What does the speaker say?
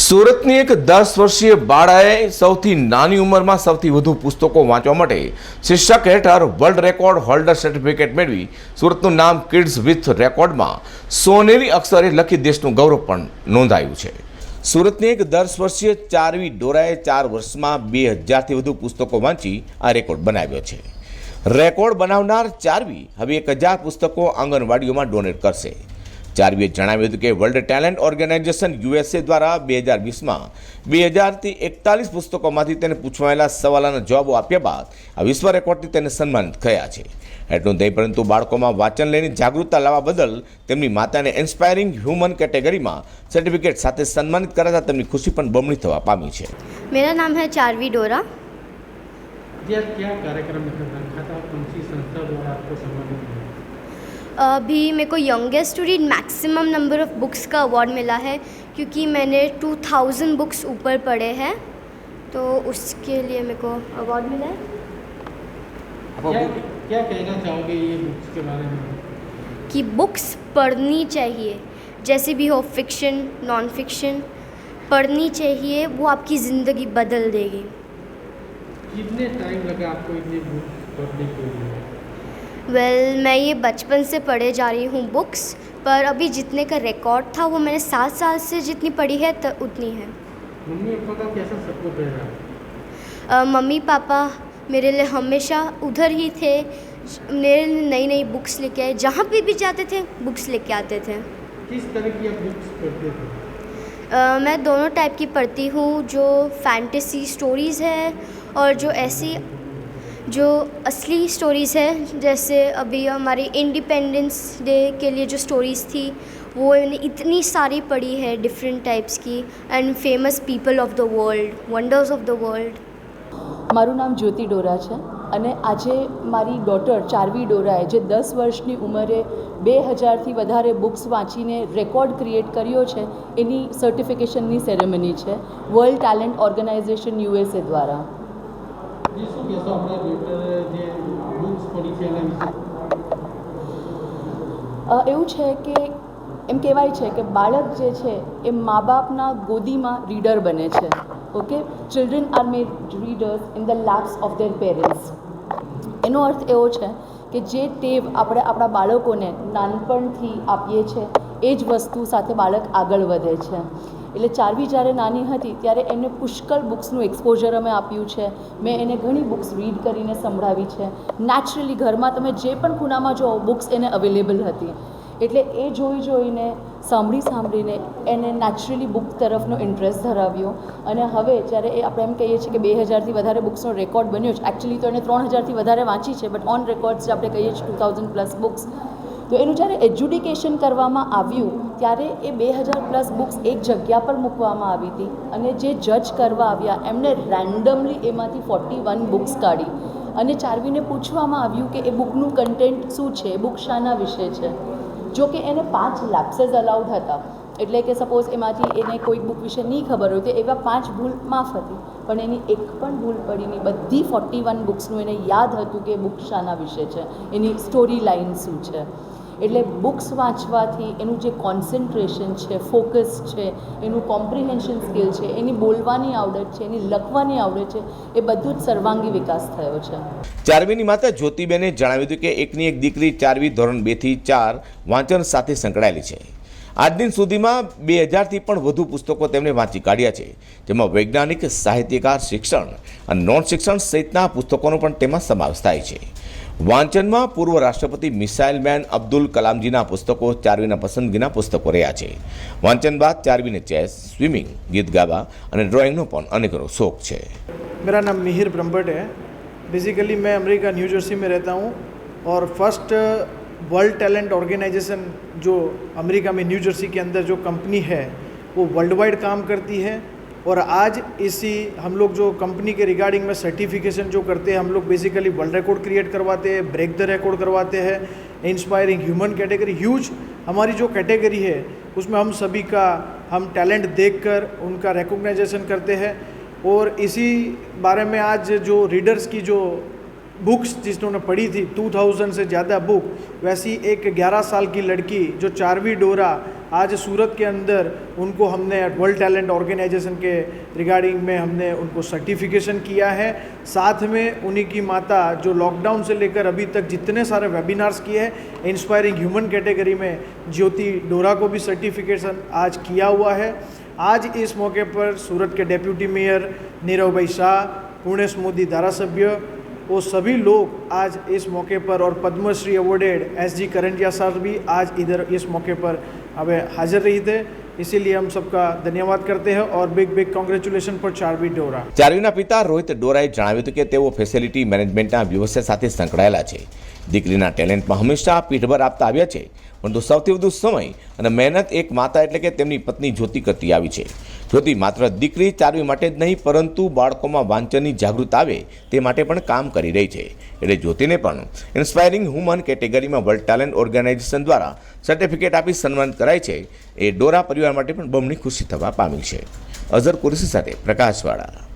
સુરતની એક દસ વર્ષીય બાળાએ સૌથી નાની ઉંમરમાં સૌથી વધુ પુસ્તકો વાંચવા માટે શીર્ષક હેઠળ વર્લ્ડ રેકોર્ડ હોલ્ડર સર્ટિફિકેટ મેળવી સુરતનું નામ કિડ્સ વિથ રેકોર્ડમાં સોનેરી અક્ષરે લખી દેશનું ગૌરવ પણ નોંધાયું છે. સુરતની એક દસ વર્ષીય ચારવી ડોરાએ ચાર વર્ષમાં બે હજારથી વધુ પુસ્તકો વાંચી આ રેકોર્ડ બનાવ્યો છે. રેકોર્ડ બનાવનાર ચારવી હવે એક હજાર પુસ્તકો આંગણવાડીઓમાં ડોનેટ કરશે. ચારવીએ જણાવ્યું હતું કે વર્લ્ડ ટેલેન્ટ ઓર્ગેનાઇઝેશન યુએસએ દ્વારા બે હજાર વીસમાં બે હજારથી એકતાલીસ પુસ્તકોમાંથી તેને પૂછવાયેલા સવાલોના જવાબો આપ્યા બાદ આ વિશ્વ રેકોર્ડથી તેને સન્માનિત થયા છે એટલું નહીં પરંતુ બાળકોમાં વાંચન લઈને જાગૃતતા લાવવા બદલ તેમની માતાને ઇન્સ્પાયરિંગ હ્યુમન કેટેગરીમાં સર્ટિફિકેટ સાથે સન્માનિત કરાતા તેમની ખુશી પણ બમણી થવા પામી છે मेरा नाम है चारवी डोरा जी आज क्या कार्यक्रम रखा था कौन सी संस्था द्वारा आपको सम्मानित किया अभी मेरे को youngest to read maximum number of books का अवार्ड मिला है क्योंकि मैंने 2000 बुक्स ऊपर पढ़े हैं तो उसके लिए मेरे को अवार्ड मिला है। क्या क्या कहना चाहोगे ये बुक्स के बारे में? कि बुक्स पढ़नी चाहिए जैसे भी हो फिक्शन नॉन फिक्शन पढ़नी चाहिए वो आपकी ज़िंदगी बदल देगी। कितने टाइम लगा आपको इतनी बुक्स पढ़ने के लिए? वेल well, मैं ये बचपन से पढ़े जा रही हूँ बुक्स पर अभी जितने का रिकॉर्ड था वो मैंने सात साल से जितनी पढ़ी है त, उतनी है। मम्मी पापा कैसा सपोर्ट रहा मम्मी पापा मेरे लिए हमेशा उधर ही थे मेरे लिए नई नई बुक्स लेके आए जहाँ पे भी जाते थे बुक्स लेके आते थे। किस तरह की आप बुक्स पढ़ते थे? अ, मैं दोनों टाइप की पढ़ती हूँ जो फैंटेसी स्टोरीज़ है और जो ऐसी जो असली स्टोरीज़ है जैसे अभी हमारी इंडिपेंडेंस डे के लिए जो स्टोरीज़ थी वो मैंने इतनी सारी पढ़ी है डिफरेंट टाइप्स की and famous people of the world wonders of the world મારું નામ જ્યોતિ ડોરા છે અને આજે મારી ડોટર ચારવી ડોરાએ જે દસ વર્ષની ઉંમરે બે હજારથી વધારે બુક્સ વાંચીને રેકોર્ડ ક્રિએટ કર્યો છે એની સર્ટિફિકેશનની સેરેમની છે વર્લ્ડ ટેલેન્ટ ઓર્ગેનાઇઝેશન યુએસએ દ્વારા એવું છે કે, એમ કહેવાય છે કે બાળક જે છે એ મા બાપના ગોદીમાં રીડર બને છે. Okay children are made readers in the laps of their parents એનો અર્થ એવો છે કે જે ટેવ આપણે આપણા બાળકોને નાનપણથી આપીએ છીએ એ જ વસ્તુ સાથે બાળક આગળ વધે છે. એટલે ચારવી જ્યારે નાની હતી ત્યારે એને પુષ્કળ બુક્સનું એક્સપોઝર અમે આપ્યું છે. મેં એને ઘણી બુક્સ રીડ કરીને સંભળાવી છે. નેચરલી ઘરમાં તમે જે પણ ખૂણામાં જુઓ, બુક્સ એને અવેલેબલ હતી. એટલે એ જોઈ જોઈને, સાંભળી સાંભળીને એને નેચરલી બુક તરફનો ઇન્ટરેસ્ટ ધરાવ્યો. અને હવે જ્યારે એ આપણે એમ કહીએ છીએ કે બે હજારથી વધારે બુક્સનો રેકોર્ડ બન્યો છે એકચ્યુઅલી તો એને ત્રણ હજારથી વધારે વાંચી છે બટ ઓન રેકોર્ડ્સ આપણે કહીએ છીએ ટુ થાઉઝન્ડ પ્લસ બુક્સ. તો એનું જ્યારે એજ્યુડિકેશન કરવામાં આવ્યું ત્યારે એ બે હજાર પ્લસ બુક્સ એક જગ્યા પર મૂકવામાં આવી હતી અને જે જજ કરવા આવ્યા એમને રેન્ડમલી એમાંથી ફોર્ટી વન બુક્સ કાઢી. અને ચારવીને પૂછવામાં આવ્યું કે એ બુકનું કન્ટેન્ટ શું છે બુક શાના વિશે છે. જો કે એને પાંચ લેપ્સેસ અલાઉડ હતા. એટલે કે સપોઝ એમાંથી એને કોઈ બુક વિશે નહીં ખબર હોય તો એવા પાંચ ભૂલ માફ હતી. પણ એની એક પણ ભૂલ પડી નહીં. બધી ફોર્ટી વન બુક્સનું એને યાદ હતું કે બુક શાના વિશે છે. એની સ્ટોરી લાઇન શું છે. એટલે બુક્સ વાંચવાથી એનું જે કોન્સન્ટ્રેશન છે ફોકસ છે, એનું કોમ્પ્રિહેન્શન સ્કિલ છે, એની બોલવાની આવડત છે, એની લખવાની આવડત છે, એ બધું જ સર્વાંગી વિકાસ થયો છે. ચારવીની માતા જ્યોતિબેને જણાવ્યું હતું કે એકની એક દીકરી ચારવી ધોરણ બેથી ચાર વાંચન સાથે સંકળાયેલી છે. આજ દિન સુધીમાં બે હજારથી પણ વધુ પુસ્તકો તેમણે વાંચી કાઢ્યા છે. જેમાં વૈજ્ઞાનિક, સાહિત્યકાર, શિક્ષણ અને નોન શિક્ષણ સહિતના પુસ્તકોનો પણ તેમાં સમાવેશ થાય છે. વાંચનમાં પૂર્વ રાષ્ટ્રપતિ મિસાઇલ મેન અબ્દુલ કલામજીના પુસ્તકો ચારવીના પસંદગીના પુસ્તકો રહ્યા છે વાંચન બાદ ચારવીને ચેસ સ્વિમિંગ ગીત ગાવા અને ડ્રોઈંગનો પણ અનેકનો શોખ છે मेरा नाम मिहिर ब्रह्मट है बेसिकली मैं अमेरिका न्यू जर्सी में रहता हूँ और फर्स्ट वर्ल्ड टैलेंट ऑर्गेनाइजेशन जो अमेरिका में न्यू जर्सी के अंदर जो कंपनी है वो वर्ल्ड वाइड काम करती है और आज इसी हम लोग जो कंपनी के रिगार्डिंग में सर्टिफिकेशन जो करते हैं, हम लोग बेसिकली वर्ल्ड रिकॉर्ड क्रिएट करवाते हैं ब्रेक द रिकॉर्ड करवाते हैं इंस्पायरिंग ह्यूमन कैटेगरी ह्यूज हमारी जो कैटेगरी है, उसमें हम सभी का हम टैलेंट देखकर उनका रिकॉग्नाइजेशन करते हैं। और इसी बारे में आज जो रीडर्स की जो बुक्स जिन्होंने पढ़ी थी 2000 से ज़्यादा बुक वैसी एक 11 साल की लड़की जो चारवी डोरा आज सूरत के अंदर उनको हमने वर्ल्ड टैलेंट ऑर्गेनाइजेशन के रिगार्डिंग में हमने उनको सर्टिफिकेशन किया है। साथ में उन्हीं की माता जो लॉकडाउन से लेकर अभी तक जितने सारे वेबिनार्स किए हैं इंस्पायरिंग ह्यूमन कैटेगरी में ज्योति डोरा को भी सर्टिफिकेशन आज किया हुआ है। आज इस मौके पर सूरत के डेप्यूटी मेयर नीरव भाई शाह पूर्णेश मोदी धारासभ्य, वो सभी लोग आज इस मौके पर और Padma Shri awarded S G Karantiya sir भी आज इधर इस मौके पर अब हाजिर रही थे इसीलिए हम सबका धन्यवाद करते हैं और big big congratulation for Charvi Dora ચારવીના પિતા રોહિત ડોરાએ જણાવ્યું હતું કે તેઓ ફેસિલિટી મેનેજમેન્ટના વ્યવસાય સાથે સંકળાયેલા છે દીકરીના ટેલેન્ટમાં હંમેશા પીઠભર આપતા આવ્યા છે, પરંતુ સૌથી વધુ સમય અને મહેનત એક માતા એટલે કે તેમની પત્ની જ્યોતિ કરતી આવી છે. જ્યોતિ માત્ર દીકરી ચારવી માટે જ નહીં, પરંતુ બાળકોમાં વાંચનની જાગૃત આવે તે માટે પણ કામ કરી રહી છે. એટલે જ્યોતિને પણ ઇન્સ્પાયરિંગ હ્યુમન કેટેગરીમાં વર્લ્ડ ટેલેન્ટ ઓર્ગેનાઇઝેશન દ્વારા સર્ટિફિકેટ આપી સન્માનિત કરાય છે. એ ડોરા પરિવાર માટે પણ બમણી ખુશી થવા પામી છે. અઝર કુરેશી સાથે પ્રકાશવાળા.